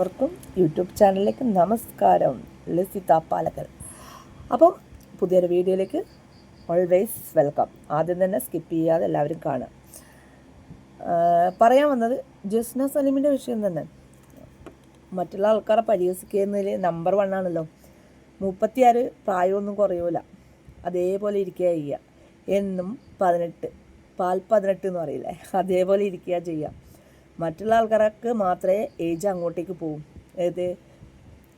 എല്ലാവർക്കും യൂട്യൂബ് ചാനലിലേക്ക് നമസ്കാരം. ലസിത പാലക്കൽ അപ്പോൾ പുതിയൊരു വീഡിയോയിലേക്ക് ഓൾവേസ് വെൽക്കം ആദ്യം തന്നെ സ്കിപ്പ് ചെയ്യാതെ എല്ലാവരും കാണുക. പറയാൻ വന്നത് ജസ്ന സലീമിന്റെ വിഷയം തന്നെ. മറ്റുള്ള ആൾക്കാരെ പരിഹസിക്കുന്നതിൽ നമ്പർ വൺ ആണല്ലോ. മുപ്പത്തിയാറ് പ്രായമൊന്നും കുറയൂല. അതേപോലെ ഇരിക്കുക ചെയ്യുക. എന്നും പതിനെട്ട്. പാൽ പതിനെട്ട് എന്ന് പറയില്ലേ? അതേപോലെ ഇരിക്കുക ചെയ്യുക. മറ്റുള്ള ആൾക്കാർക്ക് മാത്രമേ ഏജ് അങ്ങോട്ടേക്ക് പോവും. ഏത്?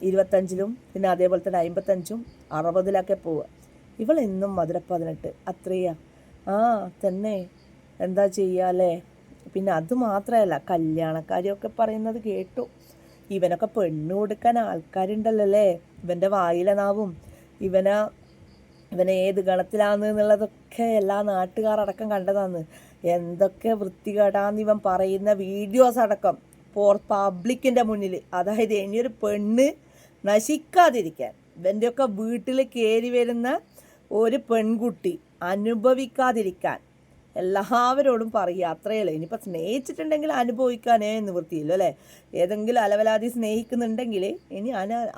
ഇരുപത്തഞ്ചിലും പിന്നെ അതേപോലെ തന്നെ അമ്പത്തഞ്ചും അറുപതിലൊക്കെ പോവുക. ഇവൾ എന്നും മധുര പതിനെട്ട് അത്രയാ. ആ തന്നെ. എന്താ ചെയ്യാല്ലേ പിന്നെ അത് മാത്രമല്ല കല്യാണക്കാരിയൊക്കെ പറയുന്നത് കേട്ടു. ഇവനൊക്കെ പെണ്ണ് കൊടുക്കാൻ ആൾക്കാരുണ്ടല്ലോ ഇവന്റെ വായിലനാവും. ഇവനെ ഇവനെ ഏത് ഗണത്തിലാന്ന് എന്നുള്ളതൊക്കെ എല്ലാ നാട്ടുകാരടക്കം കണ്ടതാന്ന്. എന്തൊക്കെ വൃത്തികേടാന്ന് ഇവൻ പറയുന്ന വീഡിയോസ് അടക്കം പോർ പബ്ലിക്കിന്റെ മുന്നിൽ അതായത് ഇനിയൊരു പെണ്ണ് നശിക്കാതിരിക്കാൻ. ഇവന്റെയൊക്കെ വീട്ടിൽ കയറി വരുന്ന ഒരു പെൺകുട്ടി അനുഭവിക്കാതിരിക്കാൻ. എല്ലാവരോടും പറയുക. അത്രയല്ലേ ഇനിയിപ്പോൾ സ്നേഹിച്ചിട്ടുണ്ടെങ്കിൽ അനുഭവിക്കാനേ നിവൃത്തിയില്ലോ അല്ലേ? ഏതെങ്കിലും അലവലാതി സ്നേഹിക്കുന്നുണ്ടെങ്കിൽ ഇനി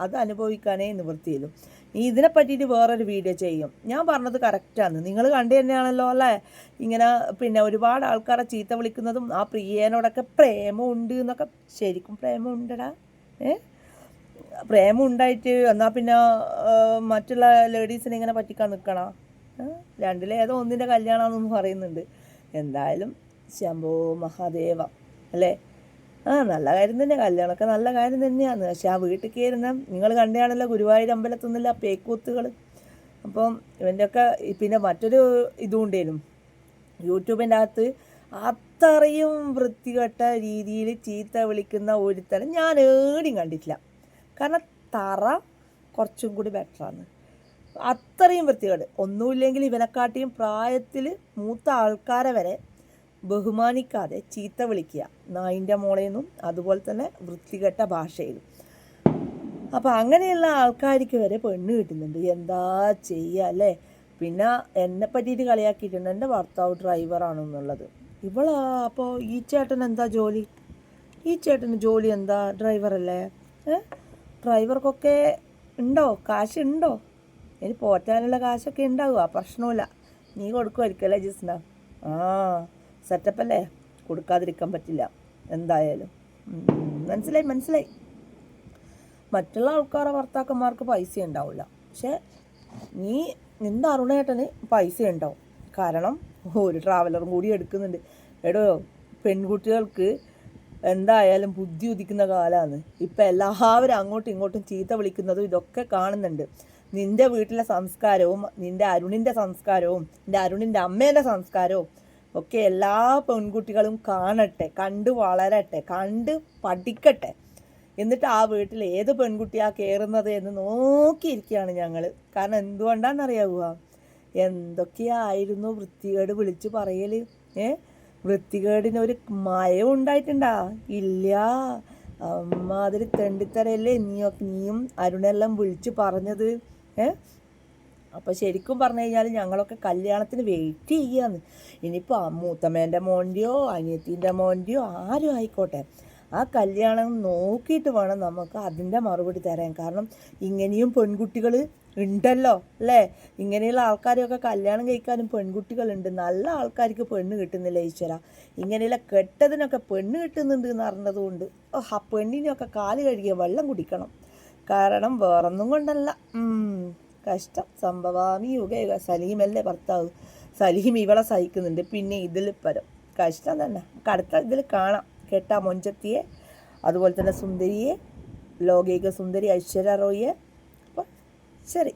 അത് അനുഭവിക്കാനേ നിവൃത്തിയുള്ളൂ ഇനി ഇതിനെ പറ്റിയിട്ട് വേറൊരു വീഡിയോ ചെയ്യും. ഞാൻ പറഞ്ഞത് കറക്റ്റാണ് നിങ്ങൾ കണ്ടു തന്നെയാണല്ലോ അല്ലേ? ഇങ്ങനെ പിന്നെ ഒരുപാട് ആൾക്കാരെ ചീത്ത വിളിക്കുന്നതും ആ പ്രിയേനോടൊക്കെ പ്രേമമുണ്ട് എന്നൊക്കെ ശരിക്കും പ്രേമമുണ്ടടാ. ഏ? പ്രേമം ഉണ്ടായിട്ട് എന്നാൽ പിന്നെ മറ്റുള്ള ലേഡീസിനെ ഇങ്ങനെ പറ്റിക്കാൻ നിൽക്കണ? രണ്ടിലേതോ ഒന്നിന്റെ കല്യാണമെന്നൊന്നും പറയുന്നുണ്ട്. എന്തായാലും ശംഭോ മഹാദേവ. അല്ലേ? ആ നല്ല കാര്യം തന്നെ കല്യാണമൊക്കെ നല്ല കാര്യം തന്നെയാണ് പക്ഷെ ആ വീട്ടിൽ കയറുന്ന നിങ്ങൾ കണ്ടാണല്ലോ ഗുരുവായൂർ അമ്പലത്തിൽ നിന്നില്ല പേക്കൂത്തുകൾ അപ്പം ഇവന്റെയൊക്കെ പിന്നെ മറ്റൊരു ഇതും ഉണ്ടേനും യൂട്യൂബിന്റെ അകത്ത് അത്രയും വൃത്തികെട്ട രീതിയിൽ ചീത്ത വിളിക്കുന്ന ഒരുത്തരം ഞാൻ ഏടിയും കണ്ടിട്ടില്ല. കാരണം തറ കുറച്ചും കൂടി ബെറ്ററാണ് അത്രയും വൃത്തികേട്. ഒന്നുമില്ലെങ്കിൽ ഇവനെക്കാട്ടിയും പ്രായത്തിൽ മൂത്ത ആൾക്കാരെ വരെ ബഹുമാനിക്കാതെ ചീത്ത വിളിക്കുക. നായിന്റെ മോളേന്നും അതുപോലെ തന്നെ വൃത്തികെട്ട ഭാഷയിലും. അപ്പോൾ അങ്ങനെയുള്ള ആൾക്കാർക്ക് വരെ പെണ്ണ് കിട്ടുന്നുണ്ട്. എന്താ ചെയ്യുക അല്ലേ? പിന്നെ എന്നെ പറ്റിയിട്ട് കളിയാക്കിയിട്ടുണ്ട്. എന്റെ ഭർത്താവ് ഡ്രൈവറാണെന്നുള്ളത് ഇവളാ അപ്പോൾ ഈ ചേട്ടൻ എന്താ ജോലി? ഈ ചേട്ടന് ജോലി എന്താ? ഡ്രൈവറല്ലേ ഡ്രൈവർക്കൊക്കെ ഉണ്ടോ? കാശ് ഉണ്ടോ? ഇനി പോറ്റാനുള്ള കാശൊക്കെ ഉണ്ടാവുക. പ്രശ്നമില്ല നീ കൊടുക്കുമായിരിക്കും അല്ലേ ജിസ്ന? ആ. സെറ്റപ്പല്ലേ കൊടുക്കാതിരിക്കാൻ പറ്റില്ല. എന്തായാലും. മനസ്സിലായി മനസ്സിലായി. മറ്റുള്ള ആൾക്കാരുടെ ഭർത്താക്കന്മാർക്ക് പൈസ ഉണ്ടാവില്ല. പക്ഷേ നീ നിന്റെ അരുണേട്ടന് പൈസ ഉണ്ടാവും. കാരണം ഒരു ട്രാവലറും കൂടി എടുക്കുന്നുണ്ട്. എടോ പെൺകുട്ടികൾക്ക് എന്തായാലും ബുദ്ധി ഉദിക്കുന്ന കാലമാണ് ഇപ്പം എല്ലാവരും അങ്ങോട്ടും ഇങ്ങോട്ടും ചീത്ത വിളിക്കുന്നതും ഇതൊക്കെ കാണുന്നുണ്ട്. നിന്റെ വീട്ടിലെ സംസ്കാരവും നിന്റെ അരുണിന്റെ സംസ്കാരവും നിന്റെ അരുണിന്റെ അമ്മേന്റെ സംസ്കാരവും ഒക്കെ എല്ലാ പെൺകുട്ടികളും കാണട്ടെ കണ്ട് വളരട്ടെ കണ്ട് പഠിക്കട്ടെ. എന്നിട്ട് ആ വീട്ടിൽ ഏത് പെൺകുട്ടിയാണ് കയറുന്നത് എന്ന് നോക്കിയിരിക്കുകയാണ് ഞങ്ങൾ കാരണം എന്തുകൊണ്ടാണെന്നറിയാവുക എന്തൊക്കെയായിരുന്നു വൃത്തികേട് വിളിച്ചു പറയൽ ഏ? വൃത്തികേടിനൊരു മയം ഉണ്ടായിട്ടുണ്ടാ? ഇല്ല. അമ്മാതിരി തെണ്ടിത്തരല്ലേ നീയൊക്കെ നീയും അരുണെല്ലാം വിളിച്ചു പറഞ്ഞത്? ഏ? അപ്പോൾ ശരിക്കും പറഞ്ഞു കഴിഞ്ഞാൽ ഞങ്ങളൊക്കെ കല്യാണത്തിന് വെയിറ്റ് ചെയ്യാന്ന്. ഇനിയിപ്പോൾ മൂത്തമ്മേന്റെ മോന്റെയോ അനിയത്തിന്റെ മോന്റെയോ ആരും ആയിക്കോട്ടെ. ആ കല്യാണം നോക്കിയിട്ട് വേണം നമുക്ക് അതിന്റെ മറുപടി തരാൻ. കാരണം ഇങ്ങനെയും പെൺകുട്ടികൾ ഉണ്ടല്ലോ അല്ലേ? ഇങ്ങനെയുള്ള ആൾക്കാരെയൊക്കെ കല്യാണം കഴിക്കാനും പെൺകുട്ടികളുണ്ട് നല്ല ആൾക്കാർക്ക് പെണ്ണ് കിട്ടുന്നില്ല ഈശ്വര. ഇങ്ങനെയുള്ള കെട്ടതിനൊക്കെ പെണ്ണ് കിട്ടുന്നുണ്ട് എന്ന് അറിഞ്ഞതുകൊണ്ട് കൊണ്ട് ആ പെണ്ണിനെയൊക്കെ കാൽ കഴുകിയ വെള്ളം കുടിക്കണം. കാരണം വേറൊന്നും കൊണ്ടല്ല. കഷ്ടം. സംഭവാമി യുഗ യുഗ. സലീമല്ലേ ഭർത്താവ്. സലീം ഇവളെ സഹിക്കുന്നുണ്ട്. പിന്നെ ഇതിൽ പരം. കഷ്ടം തന്നെ. കടുത്ത ഇതിൽ കാണാം. കേട്ടാ മൊഞ്ചത്തിയെ. അതുപോലെ തന്നെ സുന്ദരിയെ. ലോകൈക സുന്ദരി ഐശ്വര്യ റോയിയെ. അപ്പം ശരി.